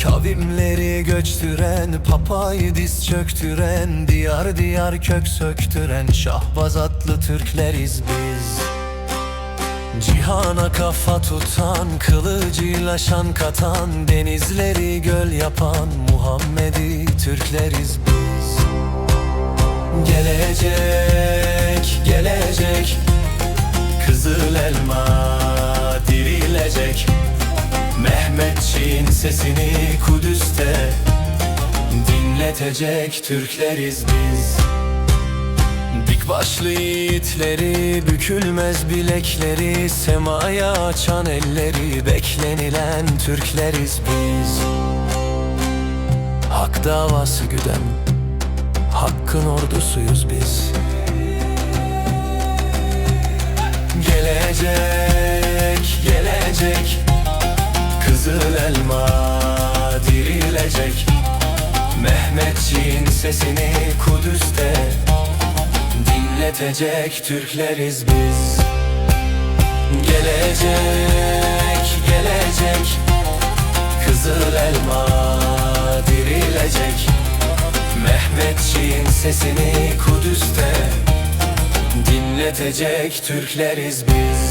Papayı göçtüren, papayı diz çöktüren Diyar diyar kök söktüren Şahbaz atlı Türkleriz biz. Cihana kafa tutan, kılıcıyla şan katan Denizleri göl yapan Muhammedi Türkleriz biz. Gelecek, gelecek Kızıl elma dirilecek Mehmetçiğin sesini Kudüs'te Dinletecek Türkleriz biz. Dik başlı yiğitleri, bükülmez bilekleri Semaya açan elleri, beklenilen Türkleriz biz. Hak davası güden, hakkın ordusuyuz biz. Gelecek, Kızıl elma dirilecek. Mehmetçiğin sesini Kudüs'te Dinletecek Türkleriz biz. Gelecek, gelecek. Kızıl elma dirilecek. Mehmetçiğin sesini Kudüs'te Dinletecek Türkleriz biz